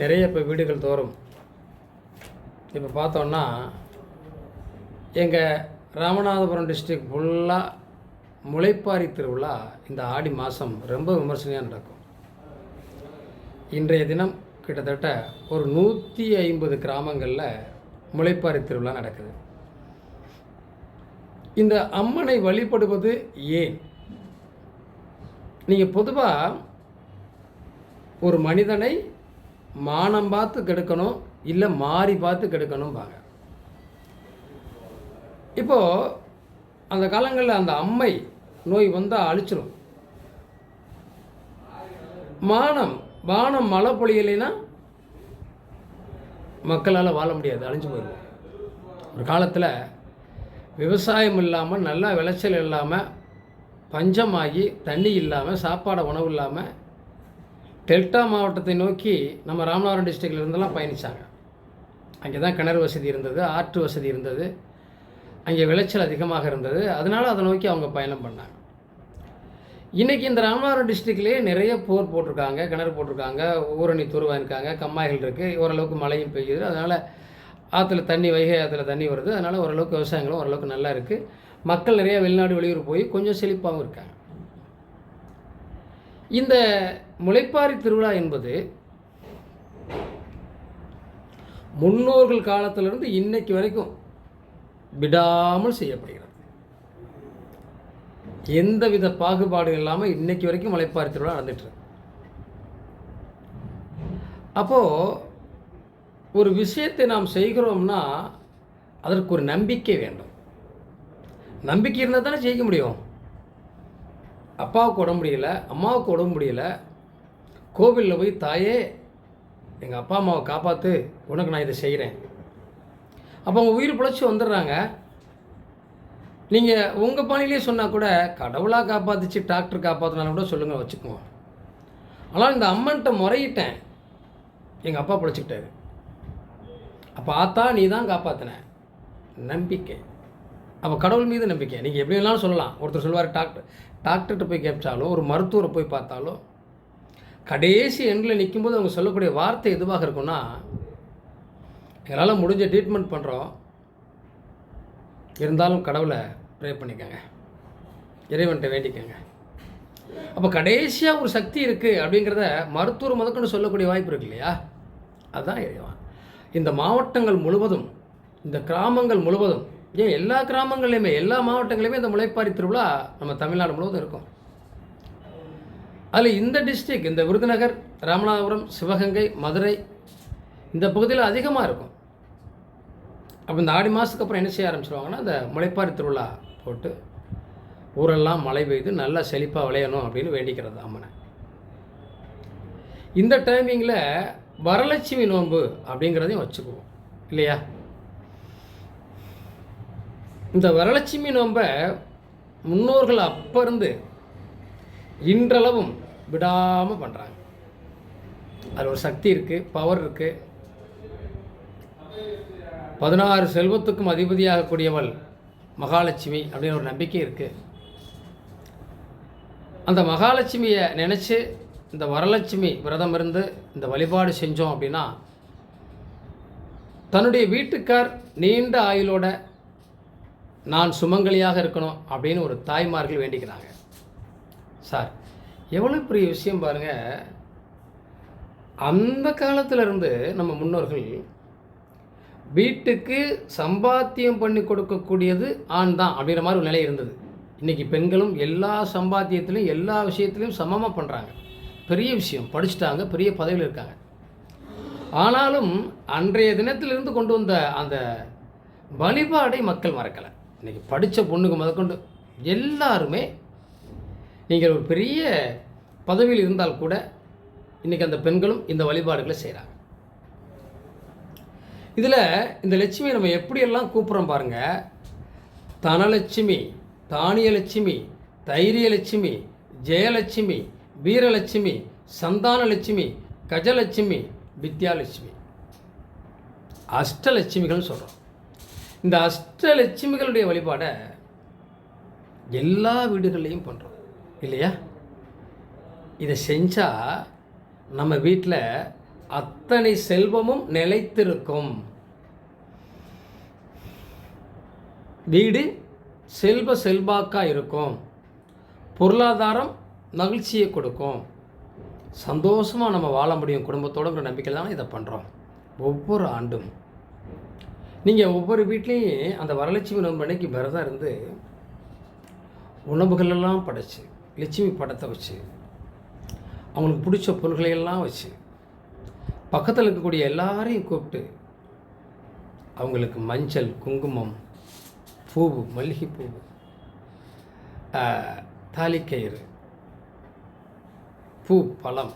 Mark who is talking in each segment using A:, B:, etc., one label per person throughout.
A: நிறைய இப்போ வீடுகள் தோறும். இப்போ பார்த்தோன்னா எங்கள் ராமநாதபுரம் டிஸ்ட்ரிக் ஃபுல்லாக முளைப்பாரி திருவிழா இந்த ஆடி மாதம் ரொம்ப விமர்சனையாக நடக்கும். இன்றைய தினம் கிட்டத்தட்ட ஒரு நூற்றி ஐம்பது கிராமங்களில் முளைப்பாரி திருவிழா நடக்குது. இந்த அம்மனை வழிபடுவது ஏன்? நீங்கள் பொதுவாக ஒரு மனிதனை மானம் பார்த்து கெடுக்கணும் இல்லை மாறி பார்த்து கெடுக்கணும்பாங்க. இப்போது அந்த காலங்களில் அந்த அம்மை நோய் வந்தால் அழிச்சிடும் மானம் வானம் மழை பொழியலைன்னா மக்களால் வாழ முடியாது அழிஞ்சு போயிடும் ஒரு காலத்தில் விவசாயம் இல்லாமல் நல்லா விளைச்சல் இல்லாமல் பஞ்சமாகி தண்ணி இல்லாமல் சாப்பாடு உணவு இல்லாமல் டெல்டா மாவட்டத்தை நோக்கி நம்ம ராமநாதபுரம் டிஸ்ட்ரிக்டில் இருந்தெல்லாம் பயணித்தாங்க அங்கே தான் கிணறு வசதி இருந்தது ஆற்று வசதி இருந்தது அங்கே விளைச்சல் அதிகமாக இருந்தது. அதனால் அதை நோக்கி அவங்க பயணம் பண்ணாங்க. இன்றைக்கி இந்த ராமநாதபுரம் டிஸ்ட்ரிக்ட்லேயே நிறைய போர் போட்டிருக்காங்க கிணறு போட்டிருக்காங்க ஊரணி துருவாயிருக்காங்க கம்மாய்கள் இருக்குது ஓரளவுக்கு மழையும் பெய்யுது. அதனால் ஆற்றுல தண்ணி வைகை ஆற்றுல தண்ணி வருது. அதனால் ஓரளவுக்கு விவசாயங்களும் ஓரளவுக்கு நல்லா இருக்குது மக்கள் நிறைய வெளிநாடு வெளியூர் போய் கொஞ்சம் செழிப்பாகவும் இருக்காங்க. இந்த முளைப்பாரி திருவிழா என்பது முன்னோர்கள் காலத்திலிருந்து இன்னைக்கு வரைக்கும் விடாமல் செய்யப்படுகிறது. எந்தவித பாகுபாடு இல்லாமல் இன்னைக்கு வரைக்கும் முளைப்பாரி திருவிழா நடந்துட்டு அப்போது ஒரு விஷயத்தை நாம் செய்கிறோம்னா அதற்கு ஒரு நம்பிக்கை வேண்டும். நம்பிக்கை இருந்தால் தானே ஜெயிக்க முடியும். அப்பாவுக்கு உடம்பு முடியல அம்மாவுக்கு உடம்பு முடியல. கோவிலில் போய் தாயே எங்கள் அப்பா அம்மாவை காப்பாற்று உனக்கு நான் இதை செய்கிறேன் அப்போ அவங்க உயிர் பிழைச்சி வந்துடுறாங்க. நீங்கள் உங்கள் பாணியிலே சொன்னால் கூட கடவுளாக காப்பாற்றிச்சு டாக்டர் காப்பாற்றினாலும் கூட சொல்லுங்கள் வச்சுக்குவோம். ஆனால் இந்த அம்மன்ட்ட முறையிட்டேன். எங்கள் அப்பா பிழைச்சிக்கிட்டாரு. அப்போ ஆத்தா நீ தான் காப்பாற்றின நம்பிக்கை. அப்போ கடவுள் மீது நம்பிக்கை. நீங்கள் எப்படி வேணாலும் சொல்லலாம். ஒருத்தர் சொல்லுவார் டாக்டர் டாக்டர்கிட்ட போய் கேட்டாலோ ஒரு மருத்துவரை போய் பார்த்தாலோ கடைசி எண்டில் நிற்கும்போது அவங்க சொல்லக்கூடிய வார்த்தை எதுவாக இருக்கும்னா எங்களால் முடிஞ்ச ட்ரீட்மெண்ட் பண்ணுறோம் இருந்தாலும் கடவுளை ப்ரே பண்ணிக்கோங்க. இறைவன்கிட்ட வேண்டிக்கோங்க. அப்போ கடைசியாக ஒரு சக்தி இருக்குது அப்படிங்கிறத மருத்துவர் முதற்கொண்டு சொல்லக்கூடிய வாய்ப்பு இருக்கு இல்லையா? அதுதான் இறைவன். இந்த மாவட்டங்கள் முழுவதும் இந்த கிராமங்கள் முழுவதும் ஏன் எல்லா கிராமங்கள்லையுமே எல்லா மாவட்டங்களையுமே இந்த முளைப்பாரி திருவிழா நம்ம தமிழ்நாடு முழுவதும் இருக்கும். அதில் இந்த டிஸ்ட்ரிக் இந்த விருதுநகர் ராமநாதபுரம் சிவகங்கை மதுரை இந்த பகுதியில் அதிகமாக இருக்கும். அப்போ இந்த ஆடி மாதத்துக்கு அப்புறம் என்ன செய்ய ஆரம்பிச்சிருவாங்கன்னா இந்த முளைப்பாரி திருவிழா போட்டு ஊரெல்லாம் மழை பெய்து நல்லா செழிப்பாக விளையணும் அப்படின்னு வேண்டிக்கிறது அம்மனை. இந்த டைமிங்கில் வரலட்சுமி நோன்பு அப்படிங்கிறதையும் வச்சுக்குவோம். இல்லையா? இந்த வரலட்சுமி நோன்பை முன்னோர்கள் அப்போ இருந்து இன்றளவும் விடாமல் பண்ணுறாங்க அதில் ஒரு சக்தி இருக்குது பவர் இருக்குது பதினாறு செல்வத்துக்கும் அதிபதியாகக்கூடியவள் மகாலட்சுமி அப்படின்னு ஒரு நம்பிக்கை இருக்குது அந்த மகாலட்சுமியை நினச்சி இந்த வரலட்சுமி விரதம் இருந்து இந்த வழிபாடு செஞ்சோம் அப்படின்னா தன்னுடைய வீட்டுக்கார் நீண்ட ஆயுளோட நான் சுமங்கலியாக இருக்கணும் அப்படின்னு ஒரு தாய்மார்கள் வேண்டிக்கிறாங்க. சார் எவ்வளோ பெரிய விஷயம் பாருங்கள் அந்த காலத்திலிருந்து நம்ம முன்னோர்கள் வீட்டுக்கு சம்பாத்தியம் பண்ணி கொடுக்கக்கூடியது ஆண் தான் அப்படிங்கிற மாதிரி ஒரு நிலை இருந்தது. இன்றைக்கி பெண்களும் எல்லா சம்பாத்தியத்திலையும் எல்லா விஷயத்துலையும் சமமாக பண்ணுறாங்க பெரிய விஷயம். படிச்சுட்டாங்க பெரிய பதவியில் இருக்காங்க. ஆனாலும் அன்றைய தினத்திலிருந்து கொண்டு வந்த அந்த வழிபாடை மக்கள் மறக்கலை. இன்றைக்கி படித்த பொண்ணுக்கு முதற்கொண்டு எல்லாருமே நீங்கள் ஒரு பெரிய பதவியில் இருந்தால் கூட இன்றைக்கி அந்த பெண்களும் இந்த வழிபாடுகளை செய்கிறாங்க இதில் இந்த லட்சுமியை நம்ம எப்படியெல்லாம் கூப்பிட்றோம் பாருங்கள் தனலட்சுமி தானியலட்சுமி தைரியலட்சுமி ஜெயலட்சுமி வீரலட்சுமி சந்தானலட்சுமி கஜலட்சுமி வித்யாலட்சுமி. அஷ்டலட்சுமிகள்னு சொல்கிறோம் இந்த அஷ்டலட்சுமிகளுடைய வழிபாடை எல்லா வீடுகள்லையும் பண்ணுறோம் இல்லையா? இதை செஞ்சால் நம்ம வீட்டில் அத்தனை செல்வமும் நிலைத்திருக்கும். வீடு செல்வ செல்வாக்காக இருக்கும். பொருளாதாரம் மகிழ்ச்சியை கொடுக்கும். சந்தோஷமாக நம்ம வாழ முடியும் குடும்பத்தோடுங்கிற நம்பிக்கையில் தான் இதை பண்ணுறோம் ஒவ்வொரு ஆண்டும் நீங்கள் ஒவ்வொரு வீட்லேயும் அந்த வரலட்சுமி நோன்பு அன்னைக்கு விரதம் இருந்து உணவுகளெல்லாம் படைச்சு லட்சுமி படத்தை வச்சு அவங்களுக்கு பிடிச்ச பொருள்களையெல்லாம் வச்சு பக்கத்தில் இருக்கக்கூடிய எல்லாரையும் கூப்பிட்டு அவங்களுக்கு மஞ்சள் குங்குமம் பூவு மல்லிகைப்பூவு தாலிக்கயிறு பூ பழம்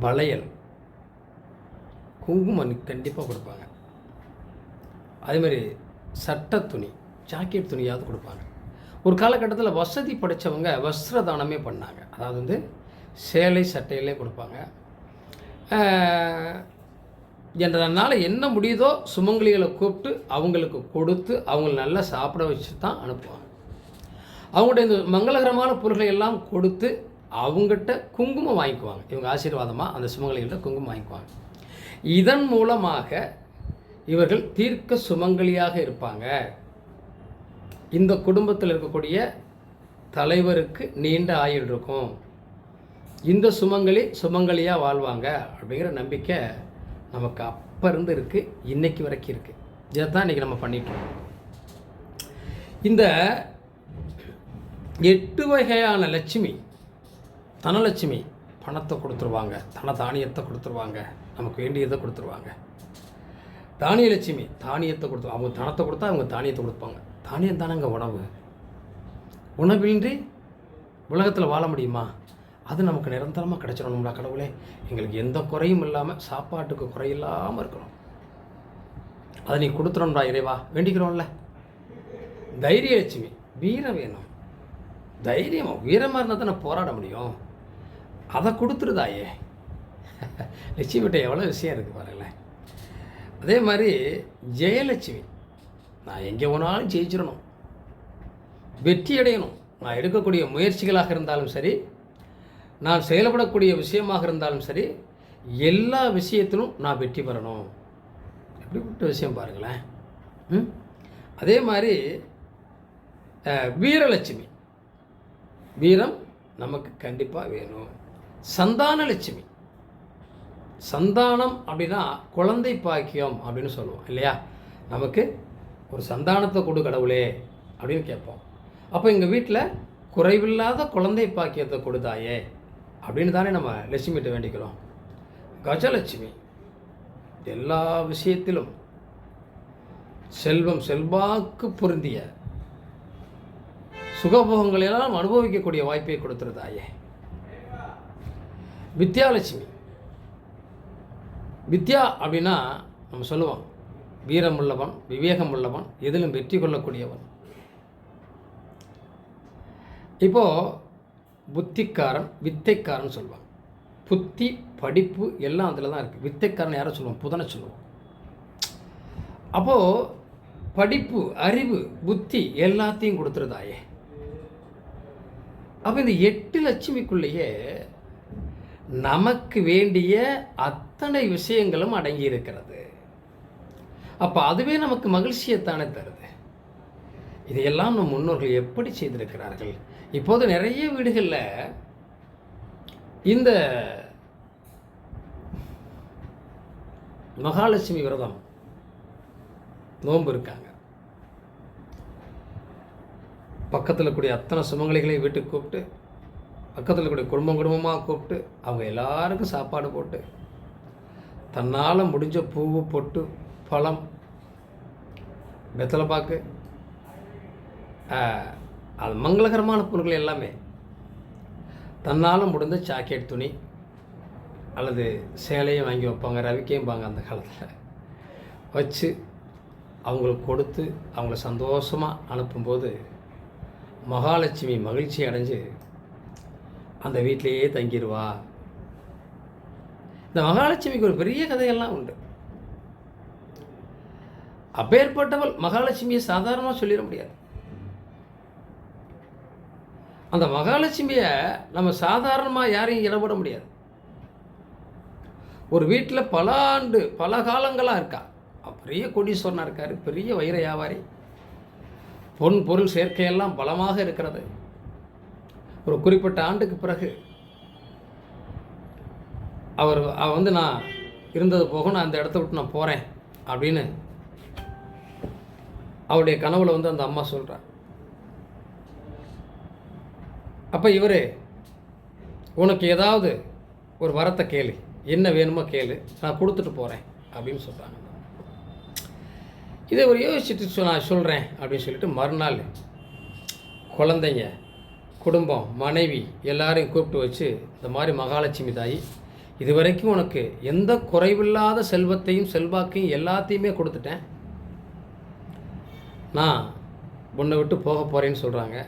A: வளையல் குங்குமம் கண்டிப்பாக கொடுப்பாங்க. அதேமாதிரி சட்ட துணி ஜாக்கெட் துணியாவது கொடுப்பாங்க. ஒரு காலகட்டத்தில் வசதி படித்தவங்க வஸ்திர தானமே பண்ணாங்க. அதாவது வந்து சேலை சட்டையிலே கொடுப்பாங்க. என்றதுனால என்ன முடியுதோ சுமங்கலிகளை கூப்பிட்டு அவங்களுக்கு கொடுத்து அவங்கள நல்லா சாப்பிட வச்சு தான் அனுப்புவாங்க. அவங்களுடைய இந்த மங்களகரமான பொருள்களை எல்லாம் கொடுத்து அவங்ககிட்ட குங்குமம் வாங்கிக்குவாங்க. இவங்க ஆசீர்வாதமாக அந்த சுமங்கலிகள்கிட்ட குங்குமம் வாங்கிக்குவாங்க. இதன் மூலமாக இவர்கள் தீர்க்க சுமங்கலியாக இருப்பாங்க. இந்த குடும்பத்தில் இருக்கக்கூடிய தலைவருக்கு நீண்ட ஆயுள் இருக்கும். இந்த சுமங்கலி சுமங்கலியாக வாழ்வாங்க அப்படிங்கிற நம்பிக்கை நமக்கு அப்போ இருந்து இருக்குது இன்னைக்கு வரைக்கும் இருக்குது இதை தான் இன்றைக்கி நம்ம பண்ணிகிட்ருக்கோம் இந்த எட்டு வகையான லட்சுமி தனலட்சுமி பணத்தை கொடுத்துருவாங்க தன தானியத்தை கொடுத்துருவாங்க நமக்கு வேண்டியதை கொடுத்துருவாங்க. தானிய லட்சுமி தானியத்தை கொடுத்து அவங்க தனத்தை கொடுத்தா அவங்க தானியத்தை கொடுப்பாங்க. தானியம் தானங்க உணவு. உணவின்றி உலகத்தில் வாழ முடியுமா? அது நமக்கு நிரந்தரமாக கிடச்சிடணும்டா கடவுளே. எங்களுக்கு எந்த குறையும் இல்லாமல் சாப்பாட்டுக்கு குறையில்லாமல் இருக்கணும். அதை நீ கொடுத்துடணும்டா இறைவா. வேண்டிக்கிறோம்ல. தைரிய லட்சுமி வீரம் வேணும். தைரியமாக வீரமாக இருந்தால் தானே போராட முடியும். அதை கொடுத்துருதாயே. லட்சுமிகிட்ட எவ்வளோ விஷயம் இருக்குது பாருங்களேன். அதே மாதிரி ஜெயலட்சுமி நான் எங்கே போனாலும் ஜெயிச்சிடணும். வெற்றி அடையணும். நான் எடுக்கக்கூடிய முயற்சிகளாக இருந்தாலும் சரி நான் செயல்படக்கூடிய விஷயமாக இருந்தாலும் சரி எல்லா விஷயத்திலும் நான் வெற்றி பெறணும். அப்படிப்பட்ட விஷயம் பாருங்களேன். ம்? அதே மாதிரி வீரலட்சுமி. வீரம் நமக்கு கண்டிப்பாக வேணும். சந்தான லட்சுமி சந்தானம் அப்படின்னா குழந்தை பாக்கியம் அப்படின்னு சொல்லுவோம் இல்லையா? நமக்கு ஒரு சந்தானத்தை கொடு கடவுளே அப்படின்னு கேட்போம். அப்போ எங்கள் வீட்டில் குறைவில்லாத குழந்தை பாக்கியத்தை கொடுத்தாயே அப்படின்னு தானே நம்ம லட்சுமிகிட்ட வேண்டிக்கிறோம். கஜலட்சுமி எல்லா விஷயத்திலும் செல்வம் செல்வாக்கு பொருந்திய சுகபோகங்களெல்லாம் அனுபவிக்கக்கூடிய வாய்ப்பை கொடுத்துருதாயே வித்யாலட்சுமி வித்யா அப்படின்னா நம்ம சொல்லுவோம். வீரம் உள்ளவன் விவேகம் உள்ளவன் எதிலும் வெற்றி கொள்ளக்கூடியவன். இப்போது புத்திக்காரன் வித்தைக்காரன் சொல்லுவாங்க. புத்தி படிப்பு எல்லாம் அதில் தான் இருக்குது வித்தைக்காரன் யாரை சொல்லுவோம்? புதனை சொல்லுவோம். அப்போது படிப்பு அறிவு புத்தி எல்லாத்தையும் கொடுத்துருதாயே. அப்போ இந்த எட்டு லட்சுமிக்குள்ளேயே நமக்கு வேண்டிய அத்தனை விஷயங்களும் அடங்கி இருக்கிறது அப்போ அதுவே நமக்கு மகிழ்ச்சியைத்தானே தருது. இதையெல்லாம் நம் முன்னோர்கள் எப்படி செய்திருக்கிறார்கள்? இப்போது நிறைய வீடுகளில் இந்த மகாலட்சுமி விரதம் நோன்பு இருக்காங்க. பக்கத்தில் கூடிய அத்தனை சுமங்கலிகளையும் வீட்டுக்கு கூப்பிட்டு பக்கத்தில் கூடிய குடும்பம் குடும்பமாக கூப்பிட்டு அவங்க எல்லாருக்கும் சாப்பாடு போட்டு தன்னால் முடிஞ்ச பூவு பொட்டு பழம் வெத்தலை பாக்கு அது மங்களகரமான பொருட்கள் எல்லாமே. தன்னால் முடிந்த ஜாக்கெட் துணி அல்லது சேலையும் வாங்கி வைப்பாங்க ரவிக்கையும்பாங்க அந்த காலத்தில். வச்சு அவங்களுக்கு கொடுத்து அவங்கள சந்தோஷமாக அனுப்பும்போது மகாலட்சுமி மகிழ்ச்சி அடைஞ்சு அந்த வீட்டிலேயே தங்கிடுவா இந்த மகாலட்சுமிக்கு ஒரு பெரிய கதையெல்லாம் உண்டு. அப்பேற்பட்டவள் மகாலட்சுமியை சாதாரணமாக சொல்லிட முடியாது. அந்த மகாலட்சுமியை நம்ம சாதாரணமாக யாரையும் இடப்பட முடியாது. ஒரு வீட்டில் பல ஆண்டு பல காலங்களாக இருக்கா? பெரிய கோடீஸ்வரனாக இருக்கார் பெரிய வைர வியாபாரி. பொன் பொருள் சேர்க்கையெல்லாம் பலமாக இருக்கிறது. ஒரு குறிப்பிட்ட ஆண்டுக்கு பிறகு அவர் அவர் வந்து நான் இருந்தது போக நான் அந்த இடத்த விட்டு நான் போகிறேன் அப்படின்னு அவருடைய கனவுல வந்து அந்த அம்மா சொல்கிறார் அப்போ இவர் உனக்கு ஏதாவது ஒரு வரத்தை கேளு. என்ன வேணுமோ கேளு. நான் கொடுத்துட்டு போகிறேன் அப்படின்னு சொல்கிறாங்க இதை ஒரு யோசிச்சுட்டு சொ- நான் சொல்கிறேன் அப்படின்னு சொல்லிட்டு மறுநாள் குழந்தைங்க குடும்பம் மனைவி எல்லாரையும் கூப்பிட்டு வச்சு இந்த மாதிரி மகாலட்சுமி தாயி இதுவரைக்கும் உனக்கு எந்த குறைவில்லாத செல்வத்தையும் செல்வாக்கையும் எல்லாத்தையுமே கொடுத்துட்டேன். நான் உன்னை விட்டு போக போகிறேன்னு சொல்கிறாங்க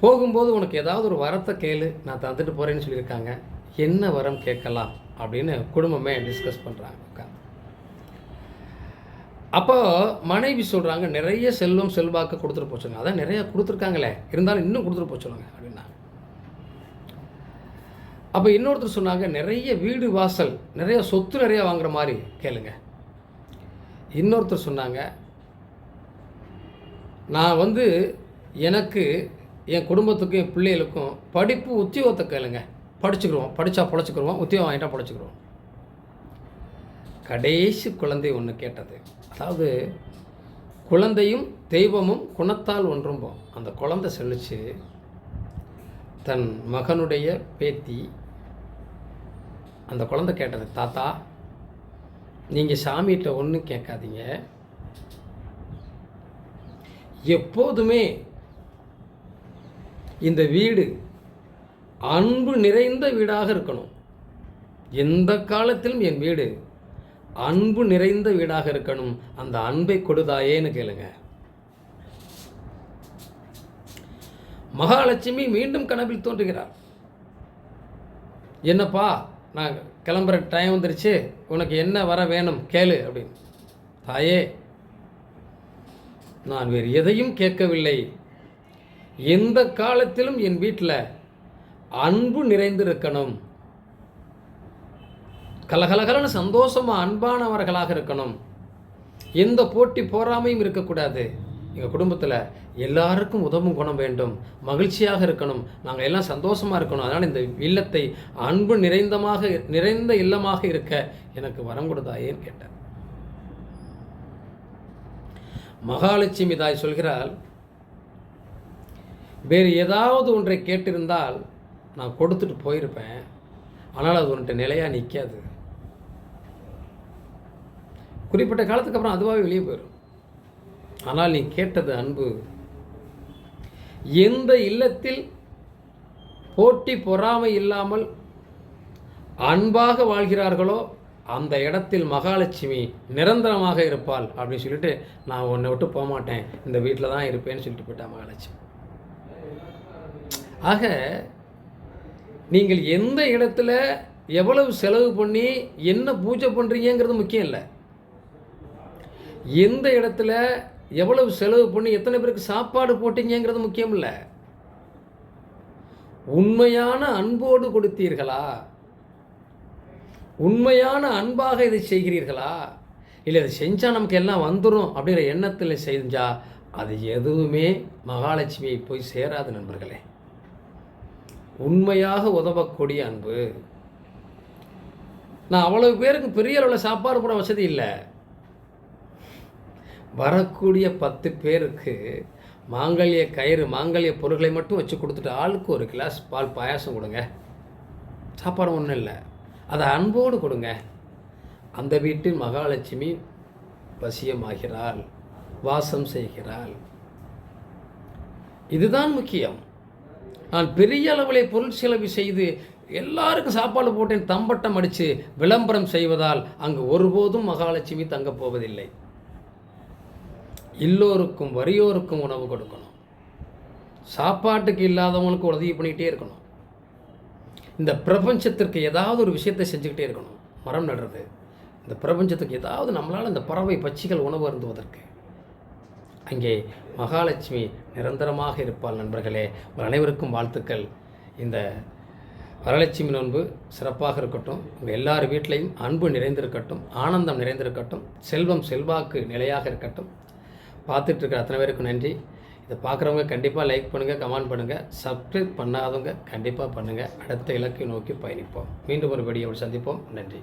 A: போகும்போது உனக்கு ஏதாவது ஒரு வரத்தை கேளு நான் தந்துட்டு போகிறேன்னு சொல்லியிருக்காங்க. என்ன வரம் கேட்கலாம் அப்படின்னு குடும்பமே டிஸ்கஸ் பண்ணுறாங்க உட்காந்து அப்போ மனைவி சொல்கிறாங்க நிறைய செல்வம் செல்வாக்கு கொடுத்துட்டு போச்சுங்க அதான் நிறைய கொடுத்துருக்காங்களே. இருந்தாலும் இன்னும் கொடுத்துட்டு போச்சுங்க அப்படின்னாங்க அப்போ இன்னொருத்தர் சொன்னாங்க நிறைய வீடு வாசல் நிறைய சொத்து நிறைய வாங்குற மாதிரி கேளுங்க. இன்னொருத்தர் சொன்னாங்க நான் வந்து எனக்கு என் குடும்பத்துக்கும் என் பிள்ளைகளுக்கும் படிப்பு உத்தியோகத்தை கேளுங்க. படிச்சுக்கிடுவோம் படித்தா பொழைச்சிக்கிருவோம் உத்தியோகம் வாங்கிட்டா பொழைச்சிக்கிருவோம். கடைசி குழந்தை ஒன்று கேட்டது. அதாவது குழந்தையும் தெய்வமும் குணத்தால் ஒன்றும்போம். அந்த குழந்தை சொல்லிச்சு தன் மகனுடைய பேத்தி அந்த குழந்தை கேட்டது தாத்தா நீங்கள் சாமிகிட்ட ஒன்றும் கேட்காதீங்க. எப்போதுமே இந்த வீடு அன்பு நிறைந்த வீடாக இருக்கணும். எந்த காலத்திலும் என் வீடு அன்பு நிறைந்த வீடாக இருக்கணும். அந்த அன்பை கொடுதாயேன்னு கேளுங்க. மகாலட்சுமி மீண்டும் கனவில் தோன்றுகிறார். என்னப்பா நான் கிளம்புற டைம் வந்துருச்சு. உனக்கு என்ன வர வேணும் கேளு அப்படின்னு. தாயே நான் வேறு எதையும் கேட்கவில்லை. எந்த காலத்திலும் என் வீட்டில் அன்பு நிறைந்திருக்கணும். கலகலகலன்னு சந்தோஷமாக அன்பானவர்களாக இருக்கணும். எந்த போட்டி போறாமையும் இருக்கக்கூடாது. எங்கள் குடும்பத்தில் எல்லாருக்கும் உதவும் குணம் வேண்டும். மகிழ்ச்சியாக இருக்கணும். நாங்கள் எல்லாம் சந்தோஷமாக இருக்கணும். அதனால் இந்த இல்லத்தை அன்பு நிறைந்தமாக நிறைந்த இல்லமாக இருக்க எனக்கு வரம் கொடுத்தாயேன்னு கேட்டார் மகாலட்சுமி தாய் சொல்கிறாள் வேறு ஏதாவது ஒன்றை கேட்டிருந்தால் நான் கொடுத்துட்டு போயிருப்பேன். ஆனால் அது உன்கிட்ட நிலையாக நிற்காது குறிப்பிட்ட காலத்துக்கு அப்புறம் அதுவாகவே வெளியே போயிடும் ஆனால் நீ கேட்டது அன்பு. எந்த இல்லத்தில் போட்டி பொறாமை இல்லாமல் அன்பாக வாழ்கிறார்களோ அந்த இடத்தில் மகாலட்சுமி நிரந்தரமாக இருப்பாள் அப்படின்னு சொல்லிட்டு நான் உன்னை விட்டு போக மாட்டேன். இந்த வீட்டில் தான் இருப்பேன்னு சொல்லிட்டு போயிட்டா மகாலட்சுமி. ஆக நீங்கள் எந்த இடத்துல எவ்வளவு செலவு பண்ணி என்ன பூஜை பண்ணுறீங்கிறது முக்கியம் இல்லை. எந்த இடத்துல எவ்வளவு செலவு பண்ணி எத்தனை பேருக்கு சாப்பாடு போட்டீங்கிறது முக்கியம் இல்லை உண்மையான அன்போடு கொடுத்தீர்களா? உண்மையான அன்பாக இதை செய்கிறீர்களா? இல்லை இதை செஞ்சால் நமக்கு எல்லாம் வந்துடும் அப்படிங்கிற எண்ணத்தில் செஞ்சால் அது எதுவுமே மகாலட்சுமியை போய் சேராது நண்பர்களே. உண்மையாக உதவக்கூடிய அன்பு. நான் அவ்வளவு பேருக்கு பெரிய அளவில் சாப்பாடு போட வசதி இல்லை. வரக்கூடிய பத்து பேருக்கு மாங்கல்ய கயிறு மாங்கல்ய பொருட்களை மட்டும் வச்சு கொடுத்துட்டு ஆளுக்கு ஒரு கிளாஸ் பால் பாயாசம் கொடுங்க. சாப்பாடு ஒன்றும் இல்லை. அதை அன்போடு கொடுங்க. அந்த வீட்டில் மகாலட்சுமி வசியமாகிறாள் வாசம் செய்கிறாள். இதுதான் முக்கியம். நான் பெரிய அளவில் பொருள் செலவு செய்து எல்லாருக்கும் சாப்பாடு போட்டேன் தம்பட்டம் அடித்து விளம்பரம் செய்வதால் அங்கு ஒருபோதும் மகாலட்சுமி தங்கப் போவதில்லை. எல்லோருக்கும் வறியோருக்கும் உணவு கொடுக்கணும். சாப்பாட்டுக்கு இல்லாதவங்களுக்கு உதவி பண்ணிக்கிட்டே இருக்கணும். இந்த பிரபஞ்சத்திற்கு ஏதாவது ஒரு விஷயத்தை செஞ்சுக்கிட்டே இருக்கணும். மரம் நடுறது. இந்த பிரபஞ்சத்துக்கு ஏதாவது நம்மளால் இந்த பறவை பட்சிகள் உணவு அருந்துவதற்கு. அங்கே மகாலட்சுமி நிரந்தரமாக இருப்பாள் நண்பர்களே. உங்கள் அனைவருக்கும் வாழ்த்துக்கள். இந்த வரலட்சுமி நோன்பு சிறப்பாக இருக்கட்டும். உங்கள் எல்லார் வீட்லேயும் அன்பு நிறைந்திருக்கட்டும். ஆனந்தம் நிறைந்திருக்கட்டும். செல்வம் செல்வாக்கு நிலையாக இருக்கட்டும். பார்த்துட்டு அத்தனை பேருக்கும் நன்றி. இதை பார்க்குறவங்க கண்டிப்பாக லைக் பண்ணுங்கள் கமெண்ட் பண்ணுங்கள் சப்ஸ்கிரைப் பண்ணாதவங்க கண்டிப்பாக பண்ணுங்கள் அடுத்த இலக்கை நோக்கி பயணிப்போம். மீண்டும் ஒரு வெடியோடு சந்திப்போம். நன்றி.